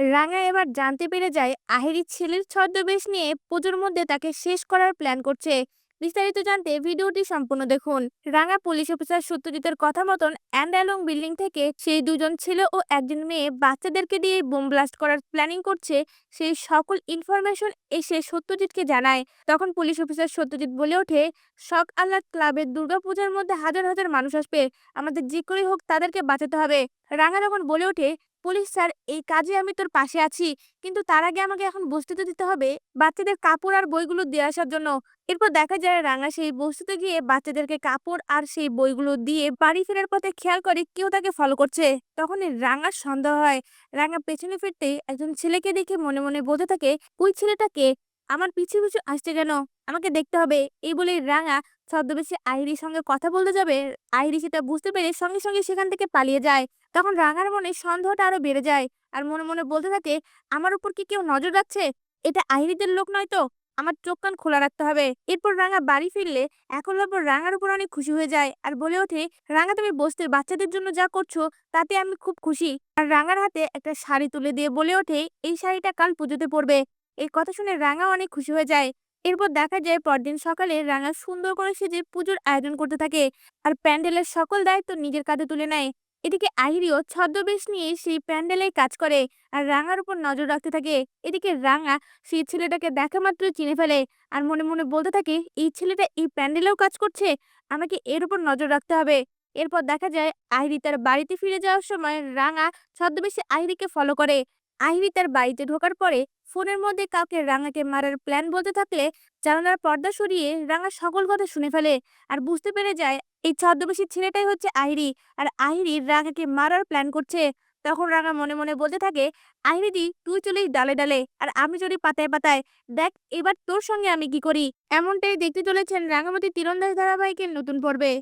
রাঙা এবার জানতে পেরে যায়, আহিরি ছেলের ছদ্মবেশ নিয়ে পুজোর মধ্যে তাকে শেষ করার প্ল্যান করছে। বিস্তারিত জানতে ভিডিওটি সম্পূর্ণ দেখুন। রাঙা পুলিশ অফিসার সত্যজিতের কথা মতন অ্যান্ডালং বিল্ডিং থেকে সেই দুজন ছেলে ও একজন মেয়ে বাচ্চাদেরকে দিয়ে বোম ব্লাস্ট করার প্ল্যানিং করছে। সেই সকল ইনফরমেশন এসে সত্যজিৎকে জানায়। তখন পুলিশ অফিসার সত্যজিৎ বলে ওঠে শখ আহ্লাদ ক্লাবের দুর্গাপূজার মধ্যে হাজার হাজার মানুষ আসবে। আমাদের যে করেই হোক তাদেরকে বাঁচাতে হবে। রাঙা তখন বলে ওঠে পুলিশ, স্যার, এই কাজে আমি তোর পাশে আছি। কিন্তু তার আগে আমাকে এখন বস্তুতে দিতে হবে। বাচ্চাদের কাপড় আর বইগুলো দিয়ে আসার জন্য। এরপর দেখা যায় রাঙা সেই বস্তিতে গিয়ে বাচ্চাদেরকে কাপড় আর সেই বইগুলো দিয়ে বাড়ি ফেরার পথে খেয়াল করে কেউ তাকে ফলো করছে। তখনই রাঙার সন্দেহ হয়। রাঙা পেছনে ফিরতে একজন ছেলেকে দেখে মনে মনে বলতে থাকে, ওই ছেলেটাকে? আমার পিছু পিছু আসছে কেন? আমাকে দেখতে হবে। এই বলে রাঙা ছদ্মবেশে আইরির সঙ্গে কথা বলতে যাবে। আইরি সেটা বুঝতে পেরে সঙ্গে সঙ্গে সেখান থেকে পালিয়ে যায়। তখন রাঙার মনে সন্দেহটা আরও বেড়ে যায়। আর মনে মনে বলতে থাকে, আমার উপর কি কেউ নজর রাখছে? এটা আইরিদের লোক নয় তো? আমার চোখ কান খোলা রাখতে হবে। এরপর রাঙা বাড়ি ফিরলে এখন ব্যাপার রাঙার উপর অনেক খুশি হয়ে যায়। আর বলে ওঠে, রাঙা, তুমি বসতে বাচ্চাদের জন্য যা করছ, তাতে আমি খুব খুশি। আর রাঙার হাতে একটা শাড়ি তুলে দিয়ে বলে ওঠে, এই শাড়িটা কাল পুজোতে পরবে। এই কথা শুনে রাঙা অনেক খুশি হয়ে যায়। এরপর দেখা যায় পরদিন সকালে রাঙা সুন্দর করে সেজে পুজোর আয়োজন করতে থাকে। আর প্যান্ডেলের সকল দায়িত্ব নিজের কাঁধে তুলে নেয়। এদিকে আহিরিও ছদ্মবেশ নিয়ে সেই প্যান্ডেলে কাজ করে আর রাঙার উপর নজর রাখতে থাকে। এদিকে রাঙা সেই ছেলেটাকে দেখা মাত্র চিনে ফেলে আর মনে মনে বলতে থাকে, এই ছেলেটা এই প্যান্ডেলেও কাজ করছে, আমাকে এর উপর নজর রাখতে হবে। এরপর দেখা যায় আহিরি তার বাড়িতে ফিরে যাওয়ার সময় রাঙা ছদ্মবেশে আহিরিকে ফলো করে। আহিরি তার বাড়িতে ঢোকার পরে ফোনের মধ্যে কাউকে রাঙাকে মারার প্ল্যান বলতে থাকলে জানালার পর্দা সরিয়ে রাঙা সকল কথা শুনে ফেলে। আর বুঝতে পেরে যায়, এই ছদ্মবেশী ছেলেটাই হচ্ছে আহিরি আর আহিরি রাঙাকে মারার প্ল্যান করছে। তখন রাঙা মনে মনে বলতে থাকে আহিরিদি তুই চলেই ডালে ডালে। আর আমি চলি পাতায় পাতায়। দেখ, এবার তোর সঙ্গে আমি কি করি? এমনটাই দেখতে চলেছেন রাঙামতি তীরন্দাজ ধারাবাহিকের নতুন পর্বে।